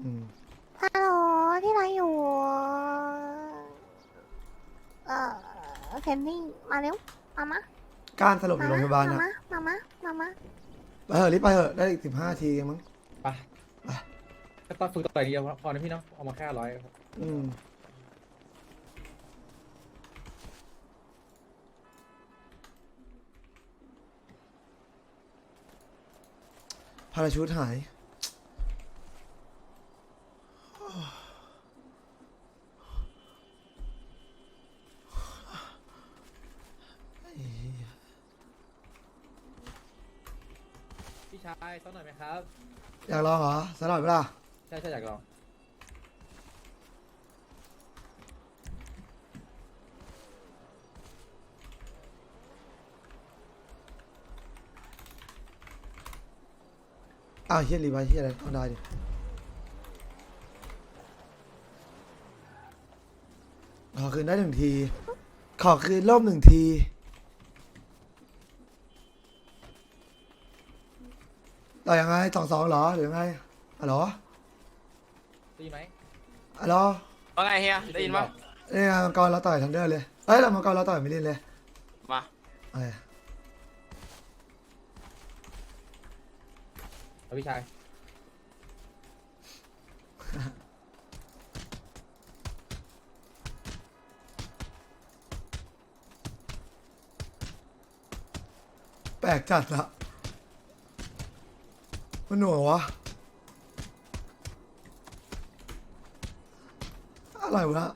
อืมฮัลโหลที่ไรอยู่ เอ่อเคนนี่มาเร็ว มามาการสลบอยู่โรงพยาบาลมานะมามามามามาไปเถอะรีบไปเถอะได้อีกสิบห้าทีเองมั้ง ไปก็ตอนฝึกต่อยอย่างเดียวพอนะพี่เนาะเอามาแค่ร้อย อืม พาราชูดหาย พี่ชายซ้อนหน่อยไหมครับ อยากลองเหรอสลับเวลา ใช่ใช่อยากลอง อ้าวเฮียรีไวท์เฮียอะไรต้องได้ดิขอคืนได้หนึ่งที ขอคืนร่มหนึ่งที ต่อยังไงสองสองเหรอหรือยังไงอ๋อเหรอดีไหมอ๋อเหรอว่าไงเฮียได้ยินปะนี่ไงมังกรเราต่อยทันเดอร์เลย เอ้ยเรามังกรเราต่อยไม่เล่นเลย มาเอ้ย เอาพี่ชายแปลกจัดละมันหน่วงวะ อะไรวะ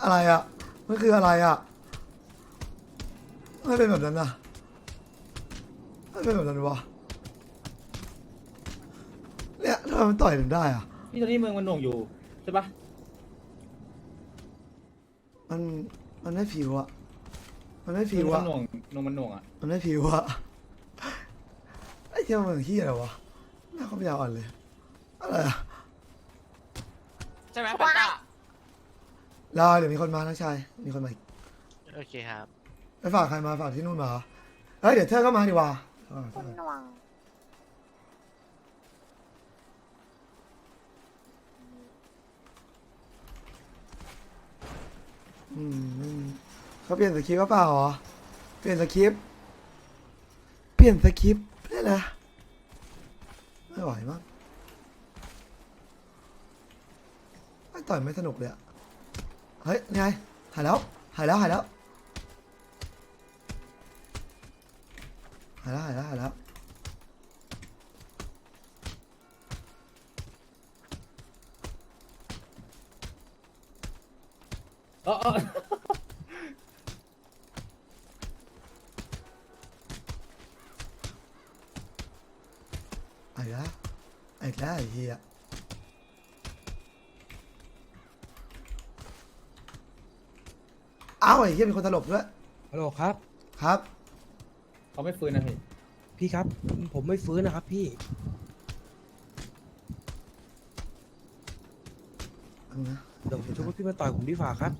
อะไรอะ มันคืออะไรอะไม่เป็นแบบนั้นนะไม่เป็นแบบนั้นวะเนี่ยทำไมมันต่อยถึงได้อะพี่ตอนนี้เมืองมันหน่วงอยู่ใช่ปะมันมันไม่ผิวอะ มันไม่เมืผิองวมัอะนหน่วงหน่วงมันหน่วงอะมันไม่ผิวอะไอ้เจ้ามันขี้อะไรวะหน้าเขาไม่ยาวอ่อนเลยอะไรอะ ใช่ไหมแฟนต้า รอเดี๋ยวมีคนมาน้องชาย มีคนมาอีกโอเคครับ ไปฝากใครมาฝากที่นู่นมาเหรอเฮ้ยเดี๋ยวเธอก็มาดีกว่าเออคุณหน่วงอืมอืมเขาเปลี่ยนสคริปต์ก็เปล่าเหรอ เปลี่ยนสคริปต์ เปลี่ยนสคริปต์ได้นะไม่ไหวมั้งไอ้ต่อยไม่สนุกเลยอะ เฮ้ยนี่ไงหายแล้วหายแล้วหายแล้วหายแล้วหายแล้วหายแล้วเออเออไอ้ละไอ้ละไอ้เฮีย อ้าวไอ้เฮียมีคนตลบด้วยฮัลโหลครับ ครับ เขาไม่ฟื้นนะพี่ พี่ครับ ผมไม่ฟื้นนะครับพี่เอานะเดี๋ยวผมช่วยพี่มาต่อยผมดีฝ่าครับ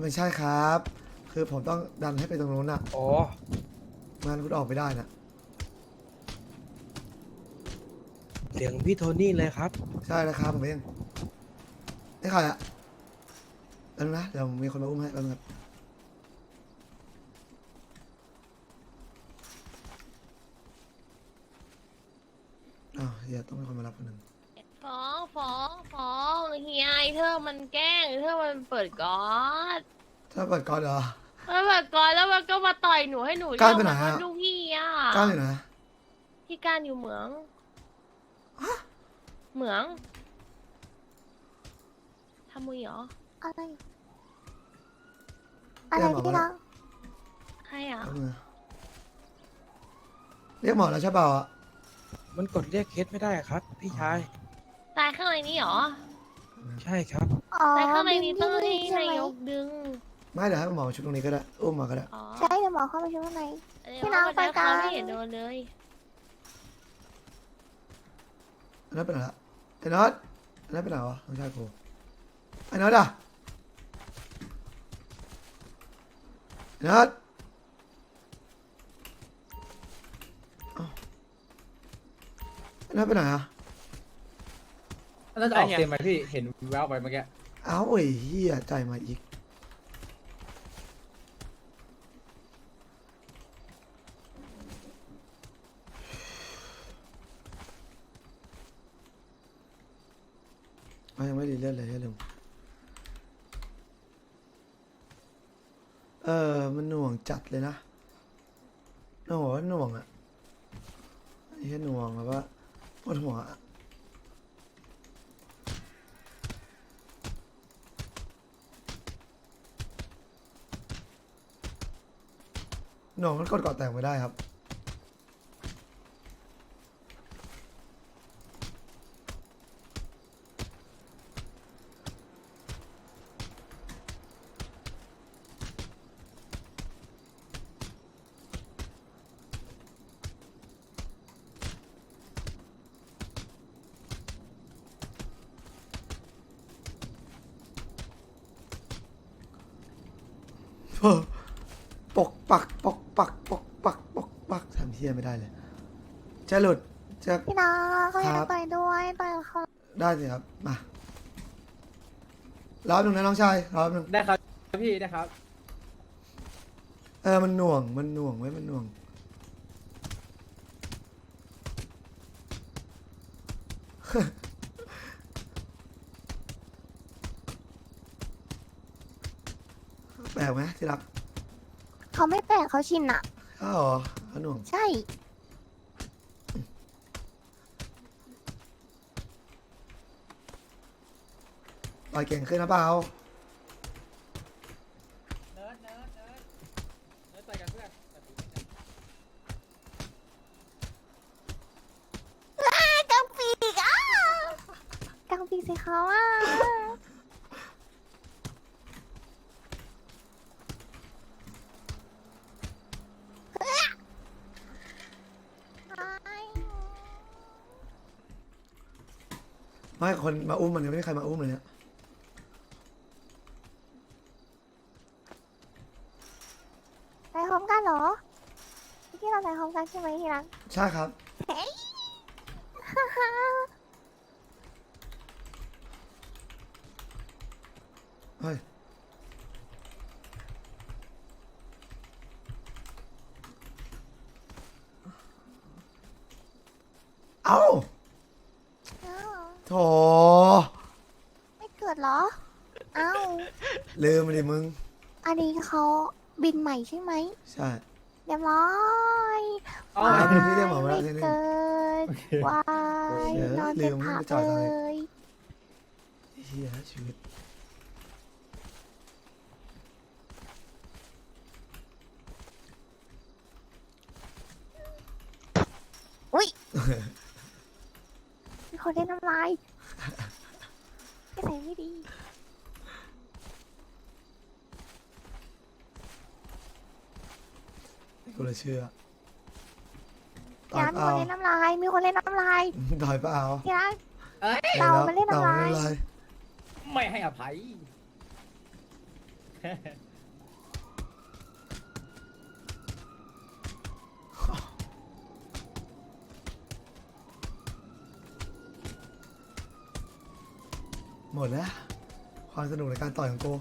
ไม่ใช่ครับ คือผมต้องดันให้ไปตรงนู้นน่ะอ๋อ ไมันคุณออกไม่ได้น่ะเสียงพี่โทนี่เลยครับ ใช่แล้วครับผมเองนี่ใครอะ เดี๋ยวนะเดี๋ยวมีคนมาอุ้มให้แป๊บนึงครับอ้าวเฮียต้องมีคนมารับคนหนึ่งฟ้องฟ้องฟ้องเฮียไอเธอมันแกล้งไอ้เธอมันเปิดก๊อดถ้าเปิดก่อนเหรอ มันเปิดก๊อดแล้วมันก็มาต่อยหนูให้หนูกล้าไปไหนเรียกอะมันว่าลูกพี่อะกล้าเลยนะพี่การอยู่เหมืองเหมืองทำมือเหรอ อะไร อะไรที่รักใครอะแป๊บนึงนะเรียกหมอแล้วใช่เปล่าอะมันกดเรียกเคสไม่ได้ครับ พี่ชาย ตายข้างในนี้เหรอ ใช่ครับ อ๋อตายข้างในนี้ต้องให้บิใช่นายไหมกดึง ไม่เดี๋ยวให้หมอมาชุบตรงนี้ก็ได้อุ้มมาก็ได้อ๋อใช่เดี๋ยวหมอเข้าไปช่วยข้างใน เดี๋ยวพี่น้องวันไปนั้นกัเขานไม่เห็นโดนเลย อันนั้นเป็นอะไรละไอ้น็อตอันนั้นเป็นอะไรวะน้องชายกูไอ้น็อตอะ นัดเอ้านัดไปไหนอะน่าจะออกเต็มไหมพี่ เห็นแววไปเมื่อกี้ เอ้าไอ้เหี้ยใจายมาอีกอะยังไม่ดีเลื่อนเลยอย่าลื เออ มันหน่วงจัดเลยนะหน่วงว่าหน่วงอะไอ้เฮ้ยหน่วงแบบว่าปวดหัวอะหน่วงมันกดเกาะแต่งไม่ได้ครับ ปกปักปกปักปกปักปกปักทำเทียไม่ได้เลยจะหลุดจะพี่นาเขาอยาครักบต่อยด้วยต่อยเขาได้สิครับ มารอบหนึ่งนะน้องชายรอบหนึ่งได้ครับพี่ได้ครับ เออมันหน่วงมันหน่วงไว้ยมันหน่วง ปลกไหมที่รักเขาไม่แปลกเขาชินอะอ้าวเหรอเขาหน่วงใช่ ต่อยเก่งขึ้นนะเปล่า เนิร์ดเนิร์ดเนิร์ดเนิร์ดต่อยกันเพื่อน กังปีกอะกังปีกสิเขาอะไอ้ ไม่คนมาอุ้มมันยังไม่มีใครมาอุ้มเลยเนี่ยไปพร้อมกันเหรอที่เราไปพร้อมกันใช่ไหมที่รัก ใช่ครับ เฮ้ย เฮ้ย เอ้า อ้าว โถ ไม่เกิดเหรออ้าว ลืมไปดิมึง อันนี้เขาบินใหม่ใช่ไหมใช่ เรียบร้อยอ๋ออ่าเป็นที่เรียกหมอมาแล้วไม่ที่นี่เกิดวายเดี๋ยวนอนลืเป็นมผักไปจอดเลอะไรยเฮียชีวิตมีคนเล่นน้ำลายนิสัยไม่ดี กูเลยเชื่อตออยย่าเปมีล่าคนเล่นน้ำลาย มีคนเล่นน้ำลายตอยเปล่าที่รัก เอ้ยเต่ามันเล่นเต่าอะไรมันเล่นอะไรไม่ให้อภัย หมดแล้ว ความสนุกในการต่อยของกู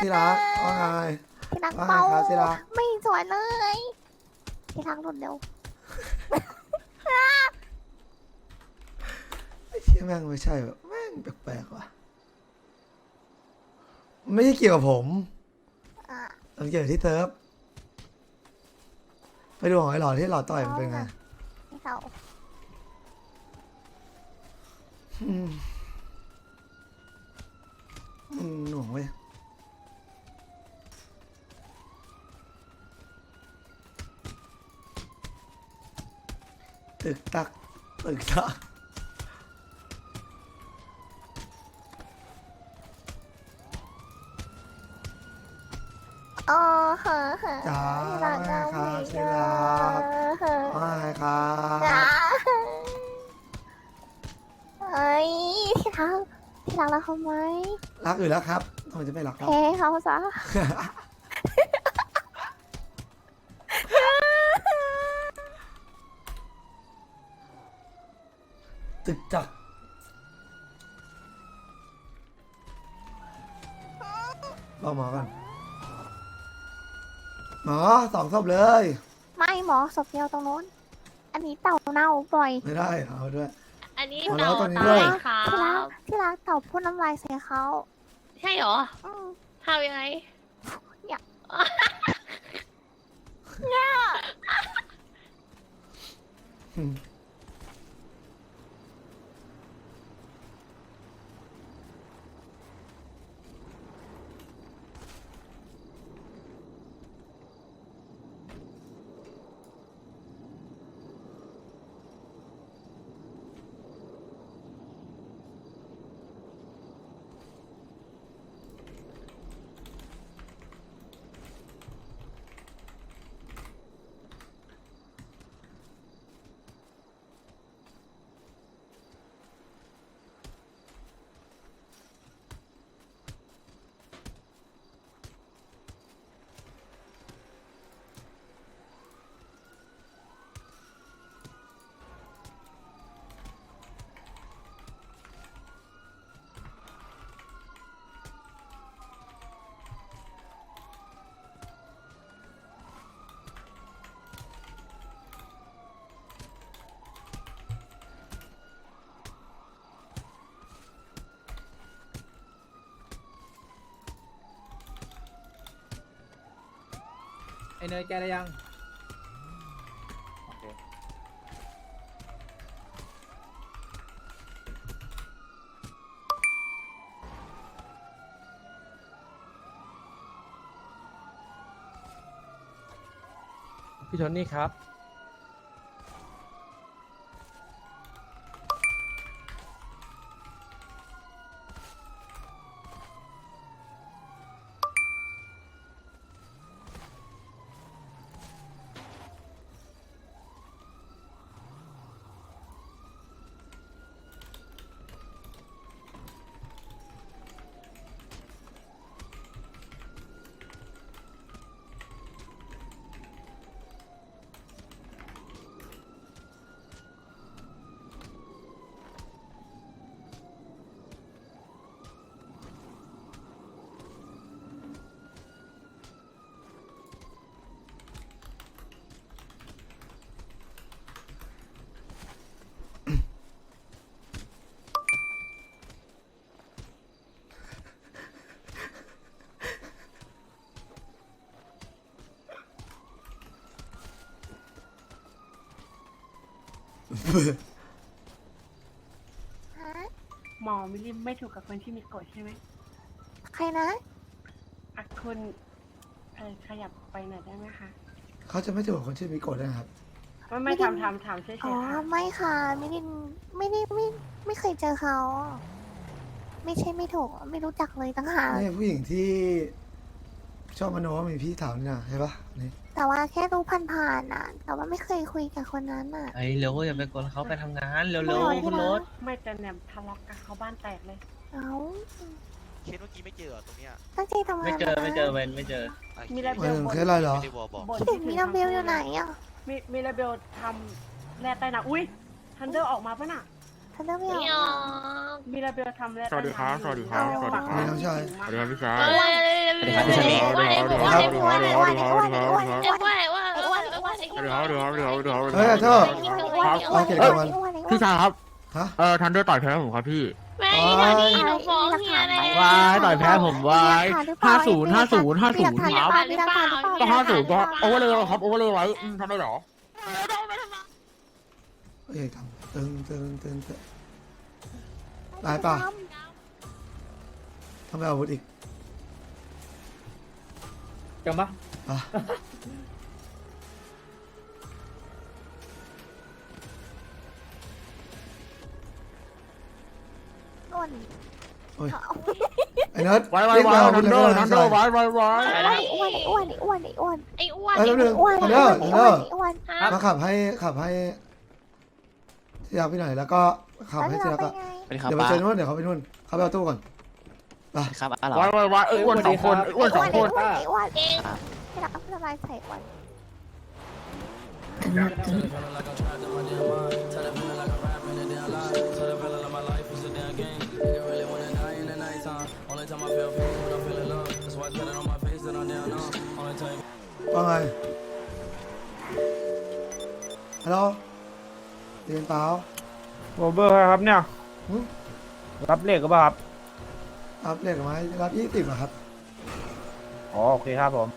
ที่รักว่าไง ที่รักว่าไงเบาครับที่รัก ไม่สวยเลย ที่รักหลุดเร็วไอ้เชี่ยแม่งไม่ใช่แบบแม่งแปลกๆว่ะไม่ใช่เกี่ยวกับผมอะ มันเกี่ยวกับที่เติร์ฟไปดูของไอ้หลอดที่หลอดต่อยมันเป็นไงที่เขาอืมอืมหน่วงเว้ย ตึกตัก ตึกตัก โอ้เหอะเหะจ๋าที่รักนะค่ที่รัก เหะเาไครับเฮ้ยที่รักที่รักเราเขาไหมรักอยู่แล้วครับทำไมจะไม่รักครับ เฮ้เขาซะ ตึกจักรอหมอกันหมอสองศพเลย ไม่หมอศพเดียวตรงโน้น อันนี้เต่าเน่าบ่อยไม่ได้เอาด้วย อันนี้เอาต่าตอนนี้าวยที่รักที่รักเต่าพ่นน้ำลายใส่เขาใช่หรออืม ทำยังไงเนี่ย เนี่ย เนยแกได้ยังพี่โทนี่ครับ หมอมิลลิมไม่ถูกกับคนที่มีกฎใช่ไหมใครนะอะคุณขยับไปหน่อยได้ไหมคะเขาจะไม่ถูกคนที่มีกฎด้วนะครับไม่ไม่ทำทำทำเฉยอ๋อไม่ค่ะไม่ได้ไม่ได้ไม่ไม่เคยเจอเขา ไม่ใช่ไม่ถูกไม่รู้จักเลยต่างหากนี่ผู้หญิงที่ชอบมโนว่ามีพี่สาวนี่ยใช่ปะนี่ แต่ว่าแค่รู้ผ่านๆน่ะ แต่ว่าไม่เคยคุยกับคนนั้นอะ ไอ้เร็วอย่าไปกวนเขาไปทำงานเร็วๆคุณรถไม่จะเนี่ยทะเลาะกันเขาบ้านแตกเลย เอาเคสเมื่อกี้ไม่เจอตรงเนี้ยตั้งใจทำงานไม่เจอไม่เจอเวนไม่เจอ อ่มีระเบียบ เคสอะไรหรอ ไม่บอกคิดถึงมีระเบลอยู่ไหนอะ มีมีระเบลทำแร่ใต้น้ำอุ้ยฮันเดอร์ออกมาปะน่ะ เขาจะไม่ยอมมีระเบียบทำแล้วสวัสดีครับสวัสดีครับสวัสดีครับ ใช่สวัสดีครับพี่ชายสวัสดีครับพี่ชายสวัสดีครับสวัสดีครับสวัสดีครับสวัสดีครับสวัสดีครับสวัสดีครับเฮ้ยเธอมาเกลียดกันมันพี่ชายครับฮะเออทันเดอร์ต่อยแพ้ผมครับพี่ไม่ตอนนี้หนูฟ้องเฮียแล้ววายต่อยแพ้ผมวายห้าศูนย์ห้าศูนย์ห้าศูนย์ครับก็ห้าศูนย์ก็โอเวอร์เลยครับโอเวอร์เลยไว้ทำได้หรอเอ๊ะทำ ตึงตึงตึงตึงตายป่ะทำไมอาบุตรอีกจำเนิร์ดว้ไว้รีบไว้าอนันเดนันเดไว้ไว้ไว้ไอ้นไอ้อ้วนไอ้อ้วนไอ้อ้วนไอ้อ้วนไอ้อ้วนไอ้อ้วนไอ้อ้วนไอ้อ้วนึกไว้ไว้ไว้ไอ้นึกไว้ไอ้นึกไว้ไอ้นึกไว้ไอ้นึกไว้ไอ้นึกไว้ไอ้นึกไว้มาขับให้ขับให้ ที่รักพี่หน่อยแล้วก็ขับแล้วให้ที่ที่เรารักไปอะไงสวัสดีครับเดี๋ยวไปป้าเจอนู่นเดี๋ยวเขาไปนู่นเขาไปเอาตู้ก่อนสวัสดีครับป้าเหรอไว้ไว้ไว้เอ้ยอ้วนสองคนอ้วนสองคนไอ้อ้วนไอ้อ้วนเองที่รักทำลายใส่อ้วน ว่าไงฮัลโหล เรียนเปล่าโรเบอร์ครับเนี่ยหึรับเลขก็ป่ะครับรับเลขไหมรับยี่สิบอะครับ อ๋อโอเคครับผม